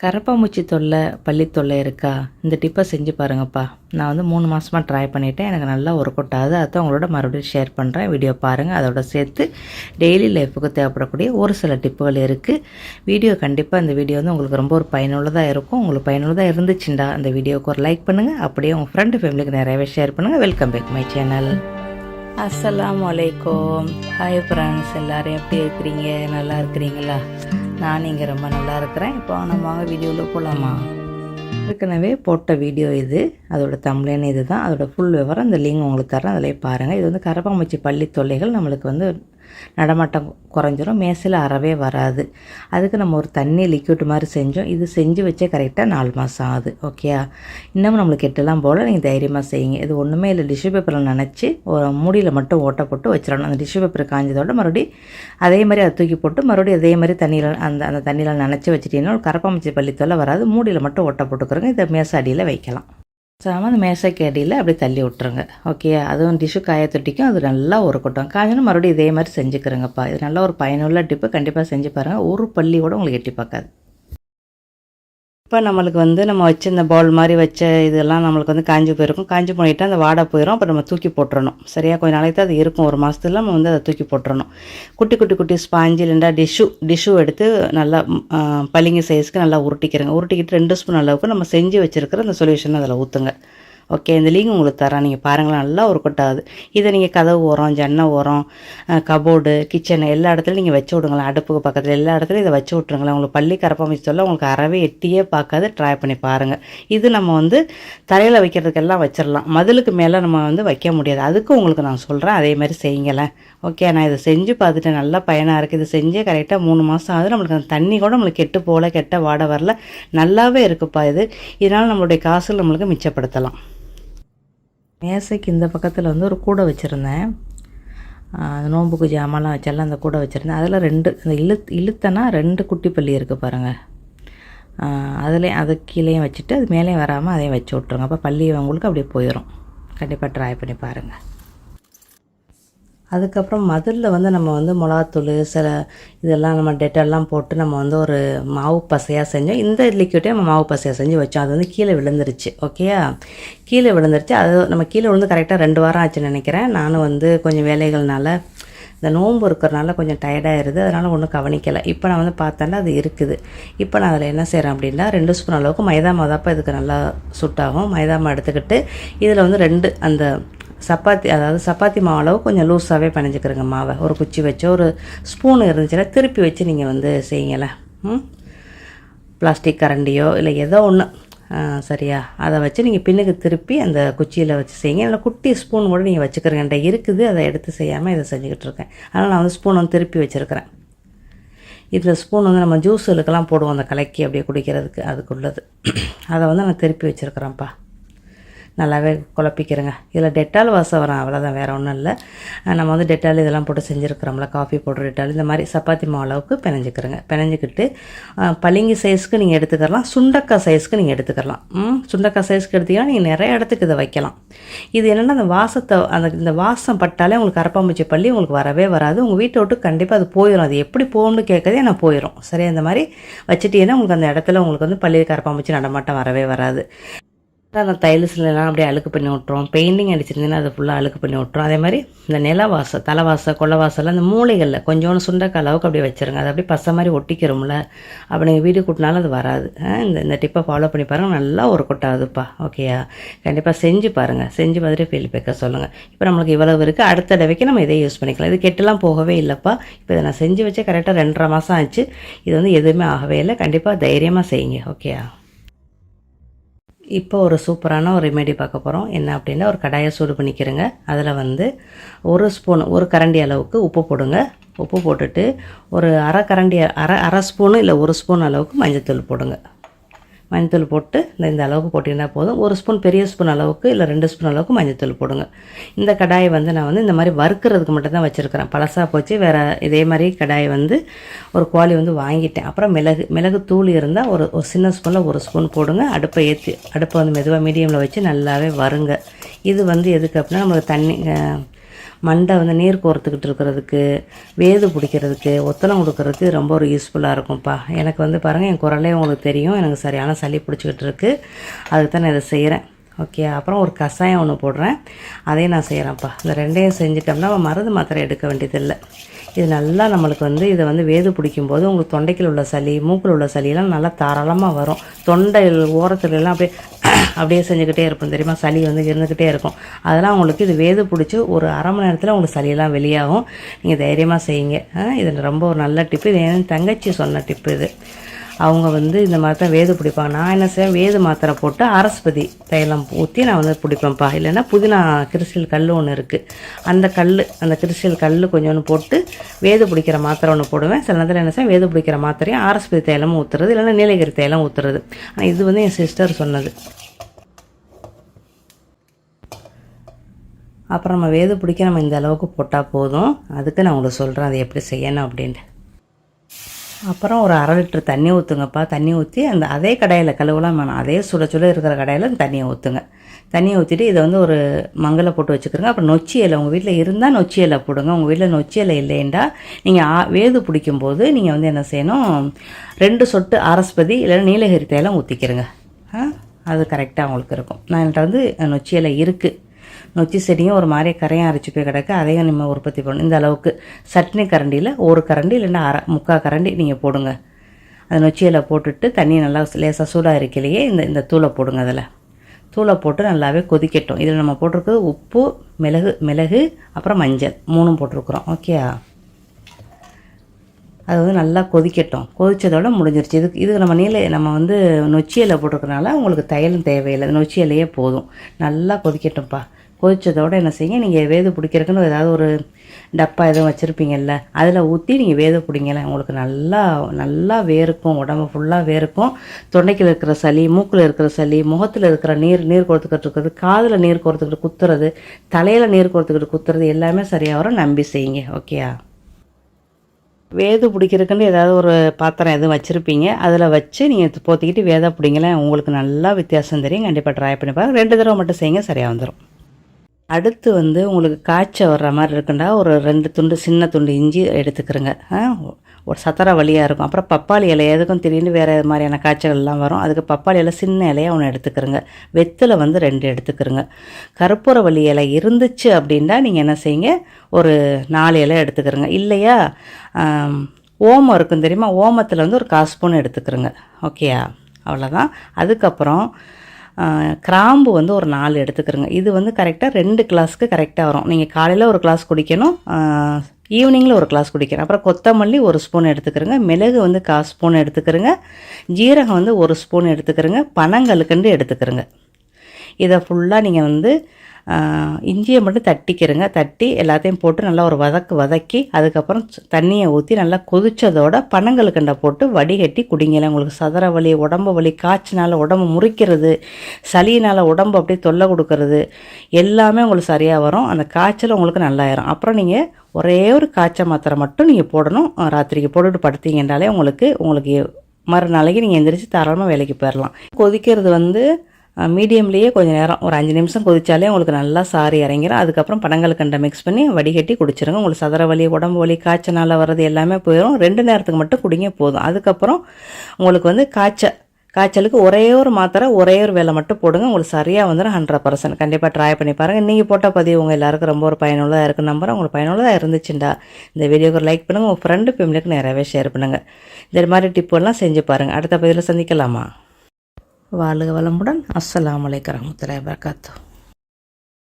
கரப்பாம்பூச்சி தொல்லை பள்ளி தொல்லை இருக்கா? இந்த டிப்பை செஞ்சு பாருங்கப்பா. நான் வந்து மூணு மாதமாக ட்ரை பண்ணிவிட்டேன் எனக்கு நல்லா ஒர்க் அவுட் ஆகுது. அதை உங்களோட மறுபடியும் ஷேர் பண்ணுறேன் வீடியோ பாருங்கள் அதோட சேர்த்து டெய்லி லைஃபுக்கு தேவைப்படக்கூடிய ஒரு சில டிப்புகள் இருக்குது வீடியோ கண்டிப்பாக இந்த வீடியோ வந்து உங்களுக்கு ரொம்ப ஒரு பயனுள்ளதாக இருக்கும். உங்களுக்கு பயனுள்ளதாக இருந்துச்சுண்டா அந்த வீடியோவுக்கு ஒரு லைக் பண்ணுங்கள் அப்படியே உங்கள் ஃப்ரெண்டு ஃபேமிலிக்கு நிறையவே ஷேர் பண்ணுங்கள் வெல்கம் பேக் மை சேனல் அஸ்லாம் வலைக்கம் ஹாய் ஃப்ரெண்ட்ஸ் எல்லோரும் எப்படி இருக்கிறீங்க? நல்லா இருக்கிறீங்களா? நான் இங்கே ரொம்ப நல்லா இருக்கிறேன். இப்போ நம்ம வாங்க வீடியோவில் போகலாமா ஏற்கனவே போட்ட வீடியோ இது. அதோட தமிழன் இது தான் அதோட ஃபுல் விவரம் அந்த லிங்க் உங்களுக்கு தரேன் அதிலே பாருங்கள் இது வந்து கரப்பாம்பூச்சி பள்ளி தொல்லைகள் நம்மளுக்கு வந்து நடமாட்டம் குறைஞ்சிரும் மேசையில் அறவே வராது. அதுக்கு நம்ம ஒரு தண்ணி லிக்விட் மாதிரி செஞ்சோம். இது செஞ்சு வச்சே கரெக்டாக நாலு மாதம் ஆகுது. ஓகேயா இன்னமும் நம்மளுக்கு எட்டெல்லாம் போல் நீங்கள் தைரியமாக செய்யுங்க. இது ஒன்றுமே இல்லை டிஷ்யூ பேப்பரில் நினச்சி ஒரு மூடியில் மட்டும் ஓட்டை போட்டு வச்சிடணும். அந்த டிஷ்யூ பேப்பர் காஞ்சதோட மறுபடியும் அதே மாதிரி அதை தூக்கி போட்டு மறுபடியும் அதே மாதிரி தண்ணியில் அந்த அந்த தண்ணியில் நினச்சி வச்சிட்டிங்கன்னா ஒரு கரப்பாம்பூச்சி பள்ளித்தொல்லை வராது. மூடியில் மட்டும் ஓட்டை போட்டுக்கிறோங்க. இதை மேச அடியில் வைக்கலாம். சாம அந்த மேசைக்கு அடியில் அப்படியே தள்ளி விட்ருங்க ஓகே அதுவும் டிஷ்ஷு காய தொட்டிக்கும் அது நல்லா உருக்கட்டும். காஞ்சனும் மறுபடியும் இதே மாதிரி செஞ்சுக்கிறேங்கப்பா. இது நல்லா ஒரு பயனுள்ள டிப்பு. கண்டிப்பாக செஞ்சு பாருங்கள் ஒரு பள்ளி கூட உங்களுக்கு எட்டி பார்க்காது. இப்போ நம்மளுக்கு வந்து நம்ம வச்சிருந்த பவுல் மாதிரி வச்ச இதெல்லாம் நம்மளுக்கு வந்து காஞ்சி போயிருக்கும். காஞ்சி போயிட்டு அந்த வாடை போயிடும் அப்புறம் நம்ம தூக்கி போட்டுறணும். சரியா? கொஞ்ச நாளைக்கு அது இருக்கும். ஒரு மாதத்துல நம்ம வந்து அதை தூக்கி போட்டுறணும். குட்டி குட்டி குட்டி ஸ்பாஞ்சு இல்லைண்டா டிஷ்ஷு டிஷ்ஷு எடுத்து நல்லா பளிங்கு சைஸ்க்கு நல்லா உருட்டிக்கிறேங்க. உருட்டிக்கிட்டு ரெண்டு ஸ்பூன் அளவுக்கு நம்ம செஞ்சு வச்சுருக்கிற அந்த சொல்யூஷன் அதில் ஊற்றுங்க ஓகே இந்த லிங்க் உங்களுக்கு தரேன் நீங்கள் பாருங்களேன் நல்லா ஒரு கொட்டாது இதை நீங்கள் கதவு ஓரம் ஜன்னை ஓரம் கபோர்டு கிச்சன் எல்லா இடத்துலையும் நீங்கள் வச்சு விடுங்களேன். அடுப்புக்கு பக்கத்தில் எல்லா இடத்துலையும் இதை வச்சு விட்ருங்களேன் உங்களுக்கு பள்ளி கரப்பாம்பூச்சி சொல்ல உங்களுக்கு அறவே எட்டியே பார்க்காது. ட்ரை பண்ணி பாருங்கள் இது நம்ம வந்து தரையில் வைக்கிறதுக்கெல்லாம் வச்சிடலாம் மதிலுக்கு மேலே நம்ம வந்து வைக்க முடியாது. அதுக்கும் உங்களுக்கு நான் சொல்கிறேன் அதே மாதிரி செய்யுங்களேன். ஓகே நான் இதை செஞ்சு பார்த்துட்டு நல்லா பயனாக இருக்குது இது செஞ்சே கரெக்டாக மூணு மாதம் ஆகுது. நம்மளுக்கு அந்த தண்ணி கூட நம்மளுக்கு கெட்டு போகல கெட்ட வாட வரல. நல்லாவே இருக்குப்பா இது. இதனால் நம்மளுடைய காசு நம்மளுக்கு மிச்சப்படுத்தலாம். மேசைக்கு இந்த பக்கத்தில் வந்து ஒரு கூடை வச்சுருந்தேன். அந்த நோம்புக்கு ஜாமான்லாம் வச்செல்லாம் அந்த கூடை வச்சுருந்தேன். அதில் ரெண்டு அந்த இழு இழுத்தனா ரெண்டு குட்டி பள்ளி இருக்குது பாருங்கள் அதுலேயும் அது கீழேயும் வச்சுட்டு அது மேலேயும் வராமல் அதையும் வச்சு விட்ருங்க அப்போ பள்ளி உங்களுக்கு அப்படியே போயிடும் கண்டிப்பாக ட்ரை பண்ணி பாருங்கள் அதுக்கப்புறம் மதுரில் வந்து நம்ம வந்து மிளகாத்தூள் சில இதெல்லாம் நம்ம டெட்டெல்லாம் போட்டு நம்ம வந்து ஒரு மாவு பசையாக செஞ்சோம் இந்த லிக்விட்டே நம்ம மாவு பசையாக செஞ்சு வச்சோம். அது வந்து கீழே விழுந்துருச்சு. ஓகேயா கீழே விழுந்துருச்சு. அது நம்ம கீழே விழுந்து கரெக்டாக ரெண்டு வாரம் ஆச்சுன்னு நினைக்கிறேன். நானும் வந்து கொஞ்சம் வேலைகள்னால இந்த நோன்பு இருக்கிறனால கொஞ்சம் டயர்டாயிருது அதனால் ஒன்றும் கவனிக்கலை. இப்போ நான் வந்து பார்த்தேன்னா அது இருக்குது. இப்போ நான் அதில் என்ன செய்கிறேன் அப்படின்னா ரெண்டு ஸ்பூன் அளவுக்கு மைதா மாதாப்பா இதுக்கு நல்லா சுட்டாகும் மைதா மா எடுத்துக்கிட்டு இதில் வந்து ரெண்டு அந்த சப்பாத்தி அதாவது சப்பாத்தி மாவு அளவு கொஞ்சம் லூஸாகவே பனைஞ்சிக்கிறேங்க மாவை. ஒரு குச்சி வச்சோ ஒரு ஸ்பூன் இருந்துச்சுன்னா திருப்பி வச்சு நீங்கள் வந்து செய்யுங்களேன் ம்? பிளாஸ்டிக் கரண்டியோ இல்லை ஏதோ ஒன்று சரியா. அதை வச்சு நீங்கள் பின்னுக்கு திருப்பி அந்த குச்சியில் வச்சு செய்யுங்க. இல்லை குட்டி ஸ்பூன் கூட நீங்கள் வச்சுக்கிறேங்கன்ற இருக்குது அதை எடுத்து செய்யாமல் இதை செஞ்சுக்கிட்டு இருக்கேன். அதனால் நான் வந்து ஸ்பூன் வந்து திருப்பி வச்சுருக்கிறேன். இதில் ஸ்பூன் வந்து நம்ம ஜூஸுகளுக்கெல்லாம் போடுவோம் அந்த கலக்கி அப்படியே குடிக்கிறதுக்கு அதுக்குள்ளது. அதை வந்து நான் திருப்பி வச்சுருக்குறேன்ப்பா. நல்லாவே குழப்பிக்கிறேங்க. இதில் டெட்டால் வாசம் வரும் அவ்வளோதான் வேறு ஒன்றும் இல்லை. நம்ம வந்து டெட்டால் இதெல்லாம் போட்டு செஞ்சுருக்கிறோம்ல காஃபி பவுடர் டெட்டால் இந்த மாதிரி சப்பாத்தி மாவு அளவுக்கு பிணைஞ்சிக்கிறேங்க. பிணைஞ்சிக்கிட்டு பளிங்கு சைஸ்க்கு நீங்கள் எடுத்துக்கலாம் சுண்டக்காய் சைஸ்க்கு நீங்கள் எடுத்துக்கலாம். சுண்டக்காய் சைஸ்க்கு எடுத்தீங்கன்னா நீங்கள் நிறைய இடத்துக்கு இதை வைக்கலாம். இது என்னென்னா அந்த வாசத்தை அந்த இந்த வாசம் பட்டாலே உங்களுக்கு கரப்பாம்பூச்சி பள்ளி உங்களுக்கு வரவே வராது. உங்கள் வீட்டை விட்டு கண்டிப்பாக அது போயிடும் அது எப்படி போகணும்னு கேட்கறதே நான் போயிடும் சரி இந்த மாதிரி வச்சுட்டீங்கன்னா உங்களுக்கு அந்த இடத்துல உங்களுக்கு வந்து பள்ளி கரப்பாம்பூச்சி நடமாட்டம் வரவே வராது. அந்த தைலஸ்லாம் அப்படியே அழுக்கு பண்ணி விட்ருவோம் பெயிண்டிங் அடிச்சிருந்தீங்கன்னா அதை ஃபுல்லாக அழுக்கு பண்ணி விட்ருவோம் அதே மாதிரி இந்த நிலவாசம் தலைவாசம் கொள்ளவாசல் அந்த மூளைகளில் கொஞ்சோண்டு சுண்டக்காய் அளவுக்கு அப்படியே வச்சுருங்க. அதை அப்படியே பசை மாதிரி ஒட்டிக்கிறோம்ல. அப்போ நீங்கள் வீடு கூட்டினாலும் அது வராது. இந்த இந்த டிப்பை ஃபாலோ பண்ணி பாருங்கள் நல்லா ஒரு கொட்டாதுப்பா ஓகேயா கண்டிப்பாக செஞ்சு பாருங்கள் செஞ்சு பார்த்துட்டு ஃபீல் பேக்க சொல்லுங்கள் இப்போ நம்மளுக்கு இவ்வளவு இருக்குது அடுத்த தடவைக்கு நம்ம இதை யூஸ் பண்ணிக்கலாம். இது கெட்டுலாம் போகவே இல்லைப்பா. இப்போ இதை நான் செஞ்சு வச்சே கரெக்டாக ரெண்டரை மாதம் ஆச்சு. இது வந்து எதுவுமே ஆகவே இல்லை. கண்டிப்பாக தைரியமாக செய்யுங்க. ஓகேயா இப்போ ஒரு சூப்பரான ஒரு ரெமெடி பார்க்க போகிறோம் என்ன அப்படின்னா ஒரு கடாயை சூடு பண்ணிக்கிறேங்க. அதில் வந்து ஒரு ஸ்பூன் ஒரு கரண்டி அளவுக்கு உப்பு போடுங்க. உப்பு போட்டுட்டு ஒரு அரை கரண்டி அரை அரை ஸ்பூனு இல்லை ஒரு ஸ்பூன் அளவுக்கு மஞ்சத்தூள் போடுங்க. மஞ்சத்தூள் போட்டு இந்த இந்த அளவுக்கு போட்டிங்கன்னா போதும். ஒரு ஸ்பூன் பெரிய ஸ்பூன் அளவுக்கு இல்லை ரெண்டு ஸ்பூன் அளவுக்கு மஞ்சத்தூள் போடுங்க. இந்த கடாயை வந்து நான் வந்து இந்த மாதிரி வறுக்கிறதுக்கு மட்டும் தான் வச்சுருக்கிறேன். பழசாக போச்சு. வேறு இதே மாதிரி கடாயை வந்து ஒரு குவாலி வந்து வாங்கிட்டேன். அப்புறம் மிளகு மிளகு தூள் இருந்தால் ஒரு ஒரு சின்ன ஸ்பூனில் ஒரு ஸ்பூன் போடுங்க. அடுப்பை ஏற்றி அடுப்பை வந்து மெதுவாக மீடியமில் வச்சு நல்லாவே வருங்க இது வந்து எதுக்கு அப்படின்னா நம்மளுக்கு தண்ணி மண்டை வந்து நீர் கோர்த்துக்கிட்டு இருக்கிறதுக்கு வேது பிடிக்கிறதுக்கு ஒத்தனம் கொடுக்கறதுக்கு ரொம்ப ஒரு யூஸ்ஃபுல்லாக இருக்கும்ப்பா. எனக்கு வந்து பாருங்கள் என் குரலே உங்களுக்கு தெரியும். எனக்கு சரியான சளி பிடிச்சிக்கிட்டு இருக்குது அதுக்கு தான் நான் இதை செய்கிறேன் ஓகே அப்புறம் ஒரு கஷாயம் ஒன்று போடுறேன். அதையும் நான் செய்கிறேன்ப்பா இந்த ரெண்டையும் செஞ்சிட்டோம்னா மருந்து மாத்திரை எடுக்க வேண்டியதில்லை. இது நல்லா நம்மளுக்கு வந்து இதை வந்து வேது பிடிக்கும்போது உங்களுக்கு தொண்டைக்கில் உள்ள சளி மூக்கில் உள்ள சளியெல்லாம் நல்லா தாராளமாக வரும். தொண்டை ஓரத்துலலாம் அப்படியே அப்படியே செஞ்சுக்கிட்டே இருப்போம். தெரியுமா? சளி வந்து இருந்துக்கிட்டே இருக்கும். அதெல்லாம் உங்களுக்கு இது வேது பிடிச்சி ஒரு அரை மணி நேரத்தில் உங்களுக்கு சளியெல்லாம் வெளியாகும். நீங்கள் தைரியமாக செய்யுங்க. இது ரொம்ப ஒரு நல்ல டிப்பு இது என் தங்கச்சி சொன்ன டிப்பு இது. அவங்க வந்து இந்த மாதிரி தான் வேது பிடிப்பாங்க. நான் என்ன செய்வேன்? வேது மாத்திரை போட்டு அரஸ்பதி தைலம் ஊற்றி நான் வந்து பிடிப்பேன்ப்பா. இல்லைன்னா புதினா கிறிஸ்டியல் கல் ஒன்று இருக்குது அந்த கல் அந்த கிறிஸ்டியல் கல் கொஞ்சோண்டு போட்டு வேது பிடிக்கிற மாத்திரை ஒன்று போடுவேன். சில நேரத்தில் என்ன செய்வேன்? வேது பிடிக்கிற மாத்திரையும் அரஸ்பதி தைலமும் ஊற்றுறது இல்லைன்னா நீலகிரி தைலம் ஊற்றுறது ஆனால் இது வந்து என் சிஸ்டர் சொன்னது. அப்புறம் நம்ம வேது பிடிக்க நம்ம இந்த அளவுக்கு போட்டால் போதும். அதுக்கு நான் உங்களுக்கு சொல்கிறேன் அதை எப்படி செய்யணும் அப்படின்ட்டு. அப்புறம் ஒரு அரை லிட்டர் தண்ணி ஊற்றுங்கப்பா தண்ணி ஊற்றி அந்த அதே கடையில் கழுவலாம் வேணாம். அதே சுட சுட இருக்கிற கடையில் தண்ணியை ஊற்றுங்க தண்ணியை ஊற்றிட்டு இதை வந்து ஒரு மங்கலை போட்டு வச்சுக்கிறோங்க. அப்புறம் நொச்சி இலை உங்கள் வீட்டில் இருந்தால் நொச்சி இலை போடுங்க. உங்கள் வீட்டில் நொச்சி இலை இல்லைண்டா நீங்கள் வேது பிடிக்கும்போது நீங்கள் வந்து என்ன செய்யணும்? ரெண்டு சொட்டு அரஸ்பதி இல்லைன்னா நீலகிரி தேலம் ஊற்றிக்கிறங்க ஆ அது கரெக்டாக உங்களுக்கு இருக்கும். நான் என்கிட்ட வந்து நொச்சி இலை இருக்குது நொச்சி செடியும் ஒரு மாதிரி கரையும் அரைச்சி போய் கிடக்கு. அதையும் நம்ம உற்பத்தி பண்ணணும். இந்த அளவுக்கு சட்னி கரண்டியில் ஒரு கரண்டி இல்லைன்னா அரை முக்கால் கரண்டி நீங்கள் போடுங்க. அந்த நொச்சியில் போட்டுட்டு தண்ணி நல்லா லேசாக சூடாக இருக்கையிலேயே இந்த இந்த தூளை போடுங்க அதில். தூளை போட்டு நல்லாவே கொதிக்கட்டும். இதில் நம்ம போட்டிருக்கிறது உப்பு மிளகு மிளகு அப்புறம் மஞ்சள். மூணும் போட்டிருக்குறோம். ஓகேயா அது வந்து நல்லா கொதிக்கட்டும். கொதித்ததோட முடிஞ்சிருச்சு. இதுக்கு இதுக்கு நம்ம நீல நம்ம வந்து நொச்சி இலை போட்டிருக்கனால உங்களுக்கு தையலும் தேவையில்லை. நொச்சி இலையே போதும். நல்லா கொதிக்கட்டும்ப்பா. கொதித்ததோடு என்ன செய்யுங்க நீங்கள் வேது பிடிக்கிறதுக்குன்னு ஏதாவது ஒரு டப்பா எதுவும் வச்சுருப்பீங்கல்ல அதில் ஊற்றி நீங்கள் வேத பிடிங்களேன் உங்களுக்கு நல்லா நல்லா வேர்க்கும் உடம்பு ஃபுல்லாக வேர்க்கும். தொண்டைக்கில் இருக்கிற சளி மூக்கில் இருக்கிற சளி முகத்தில் இருக்கிற நீர் நீர் கொடுத்துக்கிட்டு இருக்கிறது காதில் நீர் கொடுத்துக்கிட்டு குத்துறது தலையில் நீர் கொடுத்துக்கிட்டு குத்துறது எல்லாமே சரியாக வரும். நம்பி செய்யுங்க ஓகேயா வேது பிடிக்கிறதுக்குன்னு ஏதாவது ஒரு பாத்திரம் எதுவும் வச்சுருப்பீங்க அதில் வச்சு நீங்கள் போத்திக்கிட்டு வேதை பிடிங்களேன் உங்களுக்கு நல்லா வித்தியாசம் தெரியும். கண்டிப்பாக ட்ரை பண்ணி பாருங்கள் ரெண்டு தடவை மட்டும் செய்யுங்க சரியாக வந்துடும் அடுத்து வந்து உங்களுக்கு காய்ச்சல் வர்ற மாதிரி இருக்குண்டா? ஒரு ரெண்டு துண்டு சின்ன துண்டு இஞ்சி எடுத்துக்கிறங்க. ஒரு சத்தர வழியாக இருக்கும். அப்புறம் பப்பாளி இலை எதுக்கும் திடீர்னு வேறு மாதிரியான காய்ச்சல்கள்லாம் வரும். அதுக்கு பப்பாளி இலை சின்ன இலையாக ஒன்று எடுத்துக்கிறோங்க. வெத்தில் வந்து ரெண்டு எடுத்துக்கிறோங்க. கற்பூர வலி இலை இருந்துச்சு அப்படின்னா நீங்கள் என்ன செய்யுங்க? ஒரு நாலு இலை எடுத்துக்கிறோங்க. இல்லையா? ஓமம் இருக்கும் தெரியுமா? ஓமத்தில் வந்து ஒரு கால் ஸ்பூன் எடுத்துக்கிறோங்க. ஓகேயா? அவ்வளோதான் அதுக்கப்புறம் கிராம்பு வந்து ஒரு நாலு எடுத்துக்கிறோங்க. இது வந்து கரெக்டாக ரெண்டு கிளாஸ்க்கு கரெக்டாக வரும். நீங்கள் காலையில் ஒரு கிளாஸ் குடிக்கணும் ஈவினிங்கில் ஒரு கிளாஸ் குடிக்கணும். அப்புறம் கொத்தமல்லி ஒரு ஸ்பூன் எடுத்துக்கிறங்க. மிளகு வந்து கால் ஸ்பூன் எடுத்துக்கிறங்க. ஜீரகம் வந்து ஒரு ஸ்பூன் எடுத்துக்கிறங்க. பனங்கல்கண்டு எடுத்துக்கிறங்க. இதை ஃபுல்லாக நீங்கள் வந்து இஞ்சியை மட்டும் தட்டிக்கிறேங்க. தட்டி எல்லாத்தையும் போட்டு நல்லா ஒரு வதக்கு வதக்கி அதுக்கப்புறம் தண்ணியை ஊற்றி நல்லா கொதிச்சதோட பனங்கல்கண்டை போட்டு வடிகட்டி குடிங்கல உங்களுக்கு சதுர வலி உடம்பு வலி காய்ச்சினால உடம்பு முறிக்கிறது சளியினால் உடம்பு அப்படியே தொல்லை கொடுக்கறது எல்லாமே உங்களுக்கு சரியாக வரும். அந்த காய்ச்சல் உங்களுக்கு நல்லாயிரும். அப்புறம் நீங்கள் ஒரே ஒரு காய்ச்சல் மாத்திரை மட்டும் நீங்கள் போடணும். ராத்திரிக்கு போட்டுட்டு படுத்தீங்கன்றாலே உங்களுக்கு உங்களுக்கு மறுநாளைக்கு நீங்கள் எந்திரிச்சு தாராளமாக வேலைக்கு போயிடலாம் கொதிக்கிறது வந்து மீடியம்லேயே கொஞ்சம் நேரம் ஒரு அஞ்சு நிமிஷம் கொதிச்சாலே உங்களுக்கு நல்லா சாறு இறங்கிடும் அதுக்கப்புறம் பனங்கள் கண்டை மிக்ஸ் பண்ணி வடிகட்டி குடிச்சிருங்க. உங்களுக்கு சதர வலி உடம்பு வலி காய்ச்சனால் வர்றது எல்லாமே போயிடும் ரெண்டு நேரத்துக்கு மட்டும் குடிங்க போதும். அதுக்கப்புறம் உங்களுக்கு வந்து காய்ச்சல் காய்ச்சலுக்கு ஒரே ஒரு மாத்திரை ஒரே ஒரு வேலை மட்டும் போடுங்க. உங்களுக்கு சரியாக வந்துடும் ஹண்ட்ரட் பர்சன்ட் கண்டிப்பாக ட்ரை பண்ணி பாருங்கள் நீங்கள் போட்ட பதிவு உங்கள் எல்லாருக்கும் ரொம்ப ஒரு பயனுள்ளதாக இருக்கு நம்பர் உங்களுக்கு பயனுள்ளதாக இருந்துச்சுண்டா இந்த வீடியோக்கு லைக் பண்ணுங்கள் உங்கள் ஃப்ரெண்டு ஃபேமிலிக்கு நிறையவே ஷேர் பண்ணுங்கள் இந்த மாதிரி டிப்பெல்லாம் செஞ்சு பாருங்கள் அடுத்த பதிவில் சந்திக்கலாமா? வாழ்க வளமுடன் அஸ்லாம் அலைக்கும் வரஹ்மத்துல்லாஹி வபரகாத்துஹு